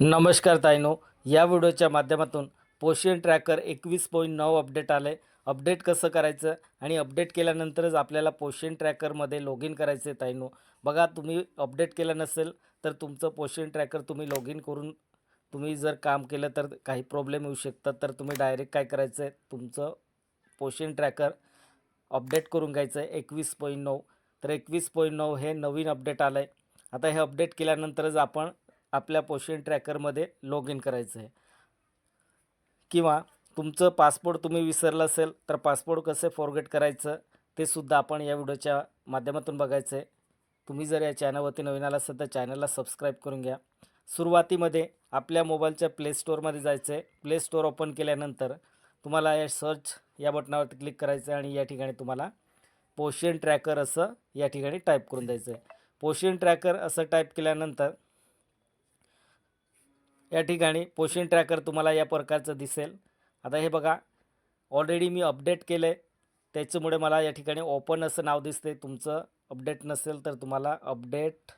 नमस्कार ताईनो या व्हिडिओच्या माध्यमातून पोषण ट्रॅकर एकवीस पॉईंट नऊ अपडेट आलं. आहे अपडेट कसं करायचं आणि अपडेट केल्यानंतरच आपल्याला पोषण ट्रॅकरमध्ये लॉग इन करायचं आहे ताईनो. बघा तुम्ही अपडेट केलं नसेल तर तुमचं पोषण ट्रॅकर तुम्ही लॉग इन करून तुम्ही जर काम केलं तर काही प्रॉब्लेम येऊ शकतात. तर तुम्ही डायरेक्ट काय करायचं आहे तुमचं पोषण ट्रॅकर अपडेट करून घ्यायचं आहे एकवीस पॉईंट नऊ. तर एकवीस पॉईंट नऊ हे नवीन अपडेट आलं आहे आता हे अपडेट केल्यानंतरच आपण आपल्या पोषण ट्रॅकरमध्ये लॉग इन करायचं आहे. किंवा तुमचं पासपोर्ट तुम्ही विसरलं असेल तर पासपोर्ट कसे फॉरगेट करायचं ते सुद्धा आपण या व्हिडिओच्या माध्यमातून बघायचं आहे. तुम्ही जर या चॅनलवरती नवीन आला असेल तर चॅनलला सबस्क्राईब करून घ्या. सुरुवातीमध्ये आपल्या मोबाईलच्या प्ले स्टोअरमध्ये जायचं आहे. प्ले स्टोअर ओपन केल्यानंतर तुम्हाला या सर्च या बटनावरती क्लिक करायचं आहे आणि या ठिकाणी तुम्हाला पोषण ट्रॅकर असं या ठिकाणी टाईप करून द्यायचं आहे. पोषण ट्रॅकर असं टाईप केल्यानंतर या ठिकाणी पोषण ट्रॅकर तुम्हाला या प्रकारचं दिसेल. आता हे बघा ऑलरेडी मी अपडेट केलं आहे त्याच्यामुळे मला या ठिकाणी ओपन असं नाव दिसते तुमचं अपडेट नसेल तर तुम्हाला अपडेट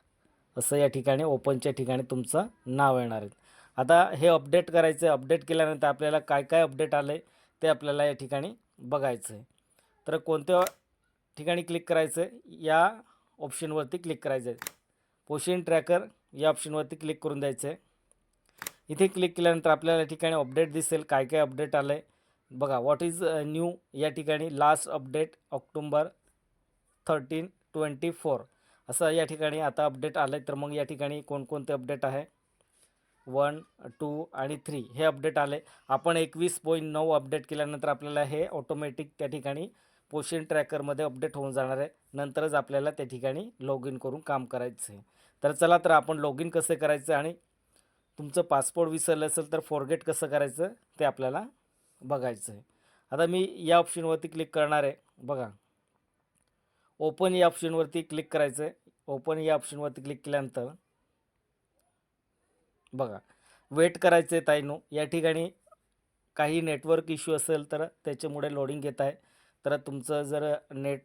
असं या ठिकाणी ओपनच्या ठिकाणी तुमचं नाव येणार आहे. आता हे अपडेट करायचं आहे अपडेट केल्यानंतर आपल्याला काय काय अपडेट आलं आहे ते आपल्याला या ठिकाणी बघायचं आहे तर कोणत्या ठिकाणी क्लिक करायचं आहे या ऑप्शनवरती क्लिक करायचं आहे पोषण ट्रॅकर या ऑप्शनवरती क्लिक करून द्यायचं आहे इथे क्लिक केल्यानंतर आपल्याला या ठिकाणी अपडेट दिसेल. काय काय अपडेट आलं आहे बघा व्हॉट इज न्यू या ठिकाणी last update October thirteen twenty four असं या ठिकाणी आता अपडेट आलं आहे तर मग या ठिकाणी कोणकोणते अपडेट आहे? वन टू आणि थ्री हे अपडेट आले आपण एकवीस पॉईंट नऊ अपडेट केल्यानंतर आपल्याला हे ऑटोमॅटिक त्या ठिकाणी पोषण ट्रॅकरमध्ये अपडेट होऊन जाणार आहे. नंतरच आपल्याला त्या ठिकाणी लॉग इन करून काम करायचं आहे तर चला तर आपण लॉग इन कसे करायचं आणि तुमचं पासपोर्ट विसरलं असेल तर फॉरगेट कसं करायचं ते आपल्याला बघायचं आहे आता मी या ऑप्शनवरती क्लिक करणार आहे. बघा. ओपन या ऑप्शनवरती क्लिक करायचं आहे ओपन या ऑप्शनवरती क्लिक केल्यानंतर बघा. वेट करायचं आहे ताईनो. या ठिकाणी काही नेटवर्क इश्यू असेल तर त्याच्यामुळे लोडिंग घेत आहे. तर तुमचं जर नेट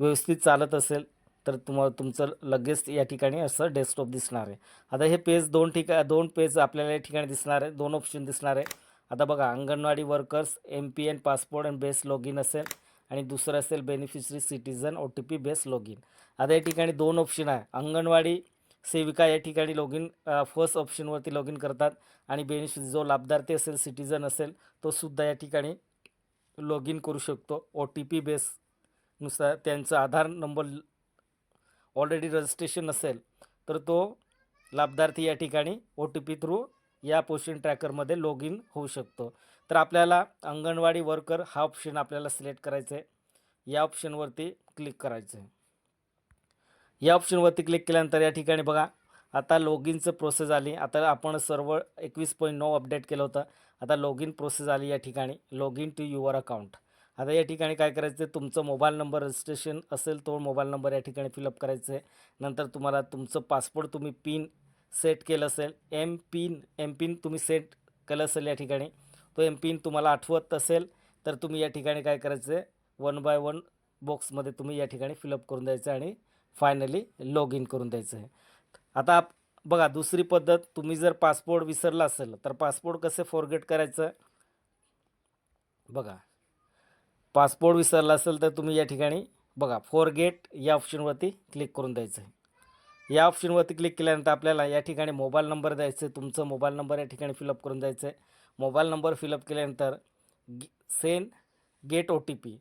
व्यवस्थित चालत असेल तर तुम्हाला तुमचं लगेच या ठिकाणी असं डेस्कटॉप दिसणार आहे. आता हे पेज दोन ठिका दोन पेज आपल्याला या ठिकाणी दिसणार आहे. दोन ऑप्शन दिसणार आहे. आता बघा Anganwadi workers M P N passport and base log in असेल आणि दुसरं असेल beneficiary citizen O T P base log in आता या ठिकाणी दोन ऑप्शन आहे. अंगणवाडी सेविका या ठिकाणी लॉग इन फर्स्ट ऑप्शनवरती लॉग इन करतात आणि बेनिफिट जो लाभार्थी असेल सिटीजन असेल तो सुद्धा या ठिकाणी लॉग इन करू शकतो. ओ टी पी बेसनुसार त्यांचा आधार नंबर ऑलरेडी रजिस्ट्रेशन असेल तर तो लाभार्थी या ठिकाणी ओ टी पी थ्रू या पोषण ट्रॅकरमध्ये लॉग इन होऊ शकतो. तर आपल्याला अंगणवाडी वर्कर हा ऑप्शन आपल्याला सिलेक्ट करायचा आहे या ऑप्शनवरती क्लिक करायचं आहे या ऑप्शनवरती क्लिक केल्यानंतर या ठिकाणी बघा आता लॉग इनचं प्रोसेस आली. आता आपण सर्व एकवीस पॉईंट नऊ अपडेट केलं होतं. आता लॉग इन प्रोसेस आली या ठिकाणी. Log in to your account आता या ठिकाणी काय करायचं आहे? तुमचं मोबाईल नंबर रजिस्ट्रेशन असेल तो मोबाईल नंबर या ठिकाणी फिलअप करायचं आहे. नंतर तुम्हाला तुमचं पासपोर्ट तुम्ही पिन सेट केलं असेल. एम पिन एम पिन तुम्ही सेट केलं असेल या ठिकाणी. तो एम पिन तुम्हाला आठवत असेल तर तुम्ही या ठिकाणी काय करायचं आहे? वन बाय वन बॉक्समध्ये तुम्ही या ठिकाणी फिलअप करून द्यायचं आणि फायनली लॉग इन करून द्यायचं आहे. आता आप बघा दुसरी पद्धत तुम्ही जर पासपोर्ट विसरला असेल तर पासपोर्ट कसे फॉरगेट करायचं? बघा पासपोर्ट विसरला असेल तर तुम्ही या ठिकाणी बघा फोर गेट या ऑप्शनवरती क्लिक करून द्यायचं आहे या ऑप्शनवरती क्लिक केल्यानंतर आपल्याला या ठिकाणी मोबाईल नंबर द्यायचं आहे तुमचं मोबाईल नंबर या ठिकाणी फिलअप करून द्यायचं आहे मोबाईल नंबर फिलअप केल्यानंतर send get O T P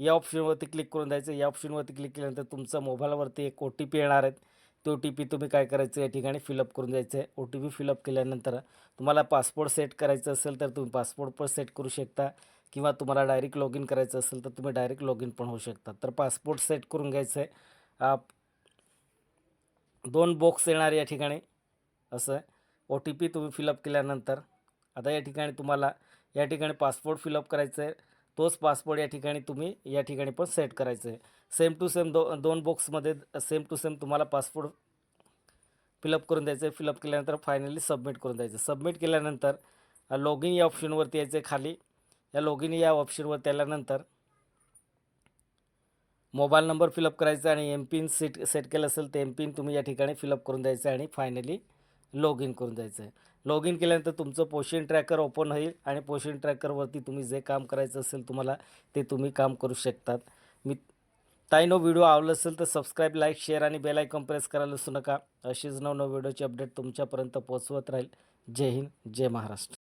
या ऑप्शनवरती क्लिक करून द्यायचं या ऑप्शनवरती क्लिक केल्यानंतर तुमचं मोबाईलवरती एक ओ टी पी येणार आहेत ते ओ टी पी तुम्ही काय करायचं या ठिकाणी फिलअप करून द्यायचं आहे ओ टी पी फिलअप केल्यानंतर तुम्हाला पासपोर्ट सेट करायचं असेल तर तुम्ही पासपोर्ट पण सेट करू शकता. किंवा तुम्हाला डायरेक्ट लॉग इन करायचं असेल तर तुम्ही डायरेक्ट लॉग इन पण होऊ शकता. तर पासपोर्ट सेट करून घ्यायचं आहे दोन बॉक्स येणार या ठिकाणी. असं ओ टी पी तुम्ही फिलअप केल्यानंतर आता या ठिकाणी तुम्हाला या ठिकाणी पासपोर्ट फिलअप करायचं आहे तोच पासपोर्ट या ठिकाणी तुम्ही या ठिकाणी पण सेट करायचं आहे सेम टू सेम दो दोन बॉक्समध्ये सेम टू सेम तुम्हाला पासपोर्ट फिलअप करून द्यायचं आहे फिलअप केल्यानंतर फायनली सबमिट करून द्यायचं सबमिट केल्यानंतर लॉग इन या ऑप्शनवरती यायचं आहे खाली. या लॉग इन या ऑप्शनवर त्याल्यानंतर मोबाईल नंबर फिलअप करायचा आणि एम पिन सेट सेट केलं असेल ते एम पिन तुम्ही या ठिकाणी फिलअप करून द्यायचं आणि फायनली लॉग इन करून जायचं आहे लॉग इन केल्यानंतर तुमचं पोषण ट्रॅकर ओपन होईल आणि पोषण ट्रॅकरवरती तुम्ही जे काम करायचं असेल तुम्हाला ते तुम्ही काम करू शकतात. मी ताईनो व्हिडिओ आवडला असेल तर सबस्क्राईब लाईक शेअर आणि बेल आयकॉन प्रेस करायला विसरू नका. अशीच नवनव व्हिडिओची अपडेट तुमच्यापर्यंत पोहोचवत राहील. जय हिंद जय महाराष्ट्र.